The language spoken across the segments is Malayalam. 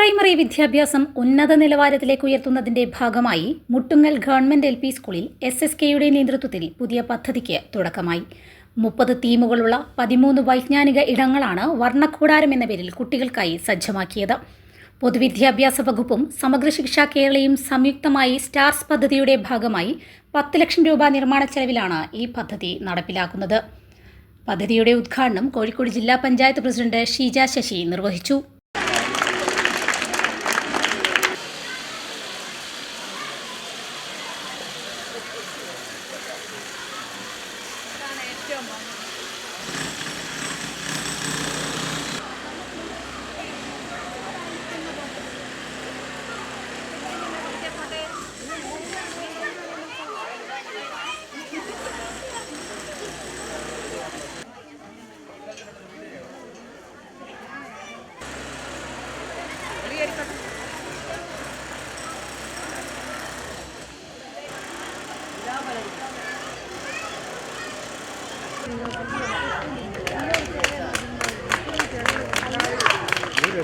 Primary വിദ്യാഭ്യാസം ഉന്നത നിലവാരത്തിലേക്ക് ഉയർത്തുന്നതിന്റെ ഭാഗമായി മുട്ടുങ്ങൽ ഗവൺമെന്റ് എൽ പി സ്കൂളിൽ എസ് എസ് കെയുടെ നേതൃത്വത്തിൽ പുതിയ പദ്ധതിക്ക് തുടക്കമായി. മുപ്പത് തീമുകളുള്ള പതിമൂന്ന് വൈജ്ഞാനിക ഇടങ്ങളാണ് വർണക്കൂടാരം എന്ന പേരിൽ കുട്ടികൾക്കായി സജ്ജമാക്കിയത്. പൊതുവിദ്യാഭ്യാസ വകുപ്പും സമഗ്ര ശിക്ഷ കേരളയും സംയുക്തമായി സ്റ്റാർസ് പദ്ധതിയുടെ ഭാഗമായി പത്ത് ലക്ഷം രൂപ നിർമ്മാണ ചെലവിലാണ് ഈ പദ്ധതി നടപ്പിലാക്കുന്നത്. പദ്ധതിയുടെ ഉദ്ഘാടനം കോഴിക്കോട് ജില്ലാ പഞ്ചായത്ത് പ്രസിഡന്റ് ഷീജ ശശി നിർവഹിച്ചു. Gracias.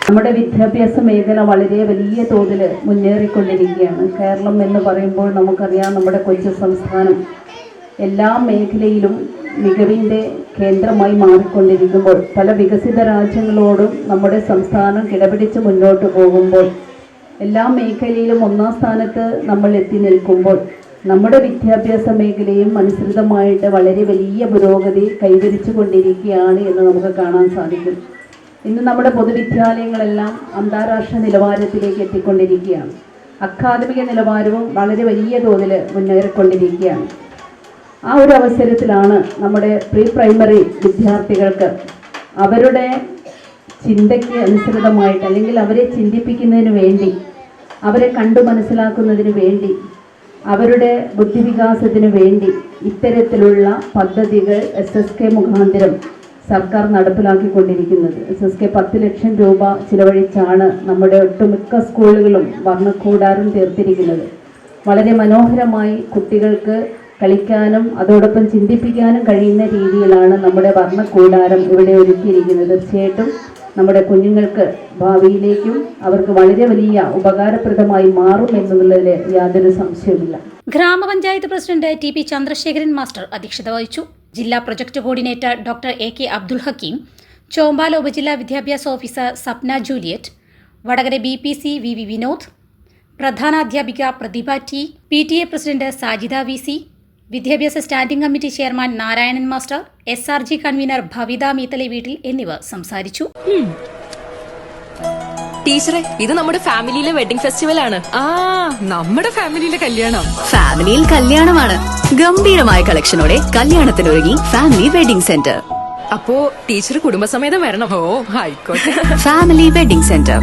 നമ്മുടെ വിദ്യാഭ്യാസ മേഖല വളരെ വലിയ തോതിൽ മുന്നേറിക്കൊണ്ടിരിക്കുകയാണ്. കേരളം എന്ന് പറയുമ്പോൾ നമുക്കറിയാം നമ്മുടെ കൊച്ചു സംസ്ഥാനം എല്ലാ മേഖലയിലും മികവിന്റെ കേന്ദ്രമായി മാറിക്കൊണ്ടിരിക്കുമ്പോൾ പല വികസിത രാജ്യങ്ങളോടും നമ്മുടെ സംസ്ഥാനം കിടപിടിച്ച് മുന്നോട്ട് പോകുമ്പോൾ എല്ലാ മേഖലയിലും ഒന്നാം സ്ഥാനത്ത് നമ്മൾ എത്തി നിൽക്കുമ്പോൾ നമ്മുടെ വിദ്യാഭ്യാസ മേഖലയും അനുസൃതമായിട്ട് വളരെ വലിയ പുരോഗതി കൈവരിച്ചു കൊണ്ടിരിക്കുകയാണ് എന്ന് നമുക്ക് കാണാൻ സാധിക്കും. ഇന്ന് നമ്മുടെ പൊതുവിദ്യാലയങ്ങളെല്ലാം അന്താരാഷ്ട്ര നിലവാരത്തിലേക്ക് എത്തിക്കൊണ്ടിരിക്കുകയാണ്. അക്കാദമിക നിലവാരവും വളരെ വലിയ തോതിൽ മുന്നേറിക്കൊണ്ടിരിക്കുകയാണ്. ആ ഒരു അവസരത്തിലാണ് നമ്മുടെ പ്രീ പ്രൈമറി വിദ്യാർത്ഥികൾക്ക് അവരുടെ ചിന്തയ്ക്ക് അനുസൃതമായിട്ട് അല്ലെങ്കിൽ അവരെ ചിന്തിപ്പിക്കുന്നതിന് വേണ്ടി അവരെ കണ്ടു മനസ്സിലാക്കുന്നതിന് വേണ്ടി അവരുടെ ബുദ്ധിവികാസത്തിന് വേണ്ടി ഇത്തരത്തിലുള്ള പദ്ധതികൾ എസ് എസ് കെ മുഖാന്തരം സർക്കാർ നടപ്പിലാക്കിക്കൊണ്ടിരിക്കുന്നത്. എസ് എസ് കെ പത്ത് ലക്ഷം രൂപ ചിലവഴിച്ചാണ് നമ്മുടെ ഒട്ടുമിക്ക സ്കൂളുകളും വർണക്കൂടാരം തീർത്തിരിക്കുന്നത്. വളരെ മനോഹരമായി കുട്ടികൾക്ക് കളിക്കാനും അതോടൊപ്പം ചിന്തിപ്പിക്കാനും കഴിയുന്ന രീതിയിലാണ് നമ്മുടെ വർണക്കൂടാരം ഇവിടെ ഒരുക്കിയിരിക്കുന്നത്. തീർച്ചയായിട്ടും നമ്മുടെ കുഞ്ഞുങ്ങൾക്ക് ഭാവിയിലേക്കും അവർക്ക് വളരെ വലിയ ഉപകാരപ്രദമായി മാറും എന്നുള്ളതിൽ യാതൊരു സംശയവുമില്ല. ഗ്രാമപഞ്ചായത്ത് president T P Chandrasekharan master അധ്യക്ഷത വഹിച്ചു. ജില്ലാ project coordinator doctor A K Abdul Hakeem Chombala ഉപജില്ലാ വിദ്യാഭ്യാസ officer Sapna Juliet Vadakara B P C V V Vinod പ്രധാനാധ്യാപിക Prathibha T P T A president Sajida V C വിദ്യാഭ്യാസ standing committee chairman Narayanan master S R G convener Bhavitha Meethale വീട്ടിൽ എന്നിവർ സംസാരിച്ചു. ടീച്ചറെ ഇത് നമ്മുടെ ഫാമിലിയിലെ വെഡിംഗ് ഫെസ്റ്റിവൽ ആണ് ആ നമ്മുടെ ഫാമിലിയിലെ കല്യാണം. ഫാമിലിയിൽ കല്യാണമാണ്. ഗംഭീരമായ കളക്ഷനോടെ കല്യാണത്തിനൊരുങ്ങി ഫാമിലി വെഡിംഗ് സെന്റർ അപ്പോ ടീച്ചർ കുടുംബസമേതം വരണം. ഓ ആയിക്കോട്ടെ. Family wedding centre